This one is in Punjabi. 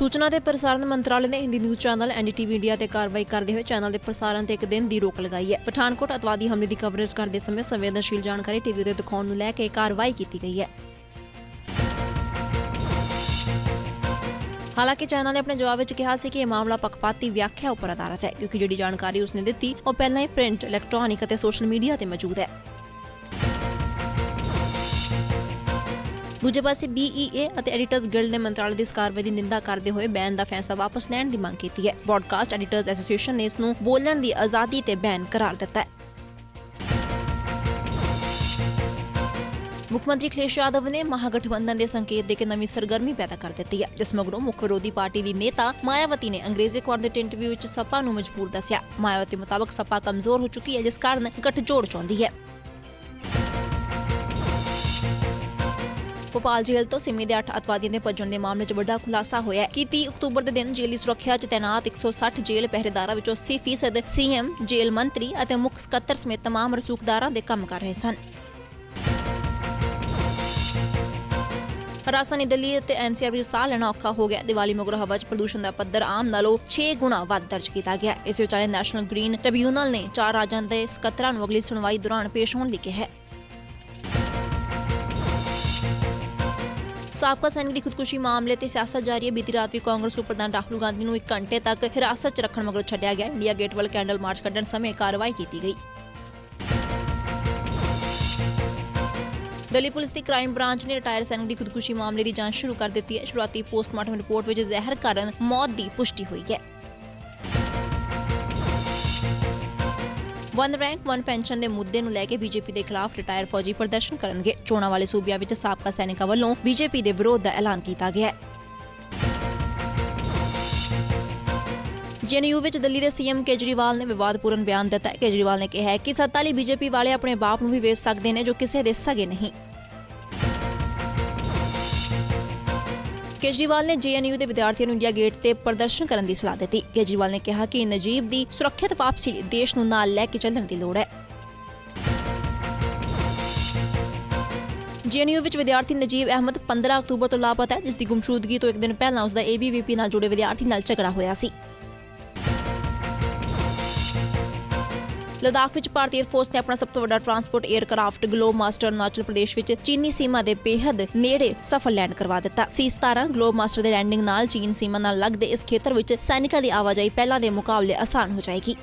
ਸੂਚਨਾ ਤੇ ਪ੍ਰਸਾਰਣ ਮੰਤਰਾਲੇ ਨੇ Hindi news channel NDTV India ਤੇ ਕਾਰਵਾਈ ਕਰਦੇ ਹੋਏ ਚੈਨਲ ਦੇ ਪ੍ਰਸਾਰਣ ਤੇ ਇੱਕ ਦਿਨ ਦੀ ਰੋਕ ਲਗਾਈ ਹੈ। ਪਠਾਨਕੋਟ ਅਤਵਾਦੀ ਹਮਲੇ ਦੀ ਕਵਰੇਜ ਕਰਦੇ ਸਮੇਂ ਸੰਵੇਦਨਸ਼ੀਲ ਜਾਣਕਾਰੀ ਟੀਵੀ ਤੇ ਦਿਖਾਉਣ ਨੂੰ ਲੈ ਕੇ ਕਾਰਵਾਈ ਕੀਤੀ ਗਈ ਹੈ। ਹਾਲਾਂਕਿ ਚੈਨਲ ਨੇ ਆਪਣੇ ਜਵਾਬ ਵਿੱਚ ਕਿਹਾ ਸੀ ਕਿ ਇਹ ਮਾਮਲਾ ਪੱਖਪਾਤੀ ਵਿਆਖਿਆ ਉੱਪਰ ਆਧਾਰਿਤ ਹੈ, ਕਿਉਂਕਿ ਜਿਹੜੀ ਜਾਣਕਾਰੀ ਉਸਨੇ ਦਿੱਤੀ, ਉਹ ਪਹਿਲਾਂ ਹੀ ਪ੍ਰਿੰਟ, ਇਲੈਕਟ੍ਰੋਨਿਕ ਅਤੇ ਸੋਸ਼ਲ ਮੀਡੀਆ ਤੇ ਮੌਜੂਦ ਹੈ। ਦੂਜੇ ਪਾਸੇ BEA ਅਤੇ ਐਡੀਟਰਸ ਗਿਲਡ ਨੇ ਮੰਤਰਾਲੇ ਦੀ ਇਸ ਕਾਰਵਾਈ ਦੀ ਨਿੰਦਾ ਕਰਦੇ ਹੋਏ ਬੈਨ ਦਾ ਫੈਸਲਾ ਵਾਪਸ ਲੈਣ ਦੀ ਮੰਗ ਕੀਤੀ ਹੈ। ਬ੍ਰਾਡਕਾਸਟ ਐਡੀਟਰਸ ਐਸੋਸੀਏਸ਼ਨ ਨੇ ਇਸ ਨੂੰ ਬੋਲਣ ਦੀ ਆਜ਼ਾਦੀ ਤੇ ਬੈਨ ਕਰਾਰ ਦਿੱਤਾ ਹੈ। ਮੁੱਖ ਮੰਤਰੀ ਅਖਿਲੇਸ਼ ਯਾਦਵ ਨੇ ਮਹਾਗਠਬੰਧਨ ਦੇ ਸੰਕੇਤ ਦੇ ਕੇ ਨਵੀਂ ਸਰਗਰਮੀ ਪੈਦਾ ਕਰ ਦਿੱਤੀ ਹੈ, ਜਿਸ ਮਗਰੋਂ ਮੁੱਖ ਵਿਰੋਧੀ ਪਾਰਟੀ ਦੀ ਨੇਤਾ ਮਾਇਆਵਤੀ ਨੇ ਅੰਗਰੇਜ਼ੀ ਅਖਬਾਰ ਦੇ ਇੰਟਰਵਿਊ ਵਿੱਚ ਸਪਾ ਨੂੰ ਮਜਬੂਰ ਦੱਸਿਆ। ਮਾਇਆਵਤੀ ਮੁਤਾਬਕ ਸਪਾ ਕਮਜ਼ੋਰ ਹੋ ਚੁੱਕੀ ਹੈ, ਜਿਸ ਕਾਰਨ ਗੱਠਜੋੜ ਚਾਹੁੰਦੀ ਹੈ। ਭੋਪਾਲ ਜੇਲ੍ਹ ਤੋਂ ਸਿਮੀ ਦੇ 8 ਅਤਵਾਦੀਆਂ ਦੇ ਭੱਜਣ ਦੇ ਮਾਮਲੇ 'ਚ ਵੱਡਾ ਖੁਲਾਸਾ ਹੋਇਆ ਹੈ ਕਿ 30 ਅਕਤੂਬਰ ਦੇ ਦਿਨ ਜੇਲ੍ਹ ਦੀ ਸੁਰੱਖਿਆ 'ਚ ਤੈਨਾਤ 160 ਜੇਲ੍ਹ ਪਹਿਰੇਦਾਰਾਂ ਵਿੱਚੋਂ 80% ਸੀਐਮ ਜੇਲ੍ਹ ਮੰਤਰੀ ਅਤੇ ਮੁੱਖ ਸਕੱਤਰ ਸਮੇਤ तमाम ਰਸੂਖਦਾਰਾਂ ਦੇ ਕੰਮ ਕਰ ਰਹੇ ਸਨ ਰਾਜਧਾਨੀ ਦਿੱਲੀ ਅਤੇ ਐਨਸੀਆਰ ਵਿੱਚ ਸਾਹ ਲੈਣਾ ਔਖਾ ਹੋ ਗਿਆ ਦੀਵਾਲੀ ਮਗਰੋਂ ਹਵਾ 'ਚ ਪ੍ਰਦੂਸ਼ਣ ਦਾ ਪੱਧਰ ਆਮ ਨਾਲੋਂ 6 ਗੁਣਾ ਵੱਧ ਦਰਜ ਕੀਤਾ ਗਿਆ ਇਸ ਵਿਚਾਲੇ ਨੈਸ਼ਨਲ ਗ੍ਰੀਨ ਟ੍ਰਿਬਿਊਨਲ ਨੇ ਚਾਰ ਰਾਜਾਂ ਦੇ ਸਕੱਤਰਾਂ ਨੂੰ ਅਗਲੀ ਸੁਣਵਾਈ ਦੌਰਾਨ ਪੇਸ਼ ਹੋਣ ਲਈ ਕਿਹਾ ਹੈ ਸਾਬਕਾ ਸੈਨਿਕ ਦੀ ਖੁਦਕੁਸ਼ੀ ਮਾਮਲੇ ਤੇ ਸਿਆਸਤ ਜਾਰੀ ਹੈ। ਬੀਤੀ ਰਾਤ ਵੀ ਕਾਂਗਰਸ ਉਪ ਪ੍ਰਧਾਨ ਰਾਹੁਲ ਗਾਂਧੀ ਨੂੰ 1 ਘੰਟੇ ਤੱਕ ਹਿਰਾਸਤ 'ਚ ਰੱਖਣ ਮਗਰੋਂ ਛੱਡਿਆ ਗਿਆ। ਇੰਡੀਆ ਗੇਟ ਵੱਲ ਕੈਂਡਲ ਮਾਰਚ ਕੱਢਣ ਸਮੇਂ ਕਾਰਵਾਈ ਕੀਤੀ ਗਈ। ਦਿੱਲੀ ਪੁਲਿਸ ਦੀ ਕ੍ਰਾਈਮ ਬ੍ਰਾਂਚ ਨੇ ਰਿਟਾਇਰ ਸੈਨਿਕ ਦੀ ਖੁਦਕੁਸ਼ੀ ਮਾਮਲੇ ਦੀ ਜਾਂਚ ਸ਼ੁਰੂ ਕਰ ਦਿੱਤੀ ਹੈ। ਸ਼ੁਰੂਆਤੀ ਪੋਸਟਮਾਰਟਮ ਰਿਪੋਰਟ ਵਿੱਚ ਜ਼ਹਿਰ ਕਾਰਨ ਮੌਤ ਦੀ ਪੁਸ਼ਟੀ ਹੋਈ ਹੈ। ਵਨ ਰੈਂਕ, ਵਨ ਪੈਨਸ਼ਨ ਦੇ ਮੁੱਦੇ ਨੂੰ ਲੈ ਕੇ ਬੀਜੇਪੀ ਦੇ ਖਿਲਾਫ ਰਿਟਾਇਰ ਫੌਜੀ ਪ੍ਰਦਰਸ਼ਨ ਕਰਨਗੇ। ਚੋਣਾਂ ਵਾਲੇ ਸੂਬਿਆਂ ਵਿੱਚ ਸਾਬਕਾ ਸੈਨਿਕਾਂ ਵੱਲੋਂ ਬੀਜੇਪੀ ਦੇ ਵਿਰੋਧ ਦਾ ਐਲਾਨ ਕੀਤਾ ਗਿਆ ਹੈ। ਜੇਐਨਯੂ ਵਿੱਚ ਦਿੱਲੀ ਦੇ ਸੀਐਮ ਕੇਜਰੀਵਾਲ ਨੇ ਵਿਵਾਦਪੂਰਨ ਬਿਆਨ ਦਿੱਤਾ ਹੈ। ਕੇਜਰੀਵਾਲ ਨੇ ਕਿਹਾ ਹੈ ਕਿ ਸੱਤਾ ਲਈ ਬੀਜੇਪੀ ਵਾਲੇ ਆਪਣੇ ਬਾਪ ਨੂੰ ਵੀ ਵੇਚ ਸਕਦੇ ਨੇ ਜੋ ਕਿਸੇ ਦੇ ਸਗੇ ਨਹੀਂ। ਕੇਜਰੀਵਾਲ ਨੇ ਜੇਐਨਯੂ ਦੇ ਵਿਦਿਆਰਥੀਆਂ ਨੂੰ ਇੰਡੀਆ ਗੇਟ ਤੇ ਪ੍ਰਦਰਸ਼ਨ ਕਰਨ ਦੀ ਸਲਾਹ ਦਿੱਤੀ। ਕੇਜਰੀਵਾਲ ਨੇ ਕਿਹਾ ਕਿ ਨਜੀਬ ਦੀ ਸੁਰੱਖਿਅਤ ਵਾਪਸੀ ਲਈ ਦੇਸ਼ ਨੂੰ ਨਾਲ ਲੈ ਕੇ ਚੱਲਣ ਦੀ ਲੋੜ ਹੈ। ਜੇਐਨਯੂ ਵਿੱਚ ਵਿਦਿਆਰਥੀ ਨਜੀਬ ਅਹਿਮਦ 15 ਅਕਤੂਬਰ ਤੋਂ ਲਾਪਤਾ ਹੈ, ਜਿਸ ਦੀ ਗੁੰਮਸ਼ੁਦਗੀ ਤੋਂ ਇੱਕ ਦਿਨ ਪਹਿਲਾਂ ਉਸ ਦਾ ਏਬੀਵੀਪੀ ਨਾਲ ਜੁੜੇ ਵਿਦਿਆਰਥੀ ਨਾਲ ਝਗੜਾ ਹੋਇਆ ਸੀ। ਲਦਾਖ ਵਿੱਚ ਭਾਰਤੀ 에ਅਰ ਫੋਰਸ ਨੇ ਆਪਣਾ ਸਭ ਤੋਂ ਵੱਡਾ transport aircraft Globemaster Arunachal Pradesh ਵਿੱਚ ਚੀਨੀ ਸੀਮਾ ਦੇ ਬੇਹੱਦ ਨੇੜੇ ਸਫਲ ਲੈਂਡ ਕਰਵਾ ਦਿੱਤਾ। ਸੀ-17 ਗਲੋਬ ਮਾਸਟਰ ਦੇ ਲੈਂਡਿੰਗ ਨਾਲ ਚੀਨ ਸੀਮਾ ਨਾਲ ਲੱਗਦੇ ਇਸ ਖੇਤਰ ਵਿੱਚ ਸੈਨਿਕਾਂ ਦੀ ਆਵਾਜਾਈ ਪਹਿਲਾਂ ਦੇ ਮੁਕਾਬਲੇ ਆਸਾਨ ਹੋ ਜਾਏਗੀ।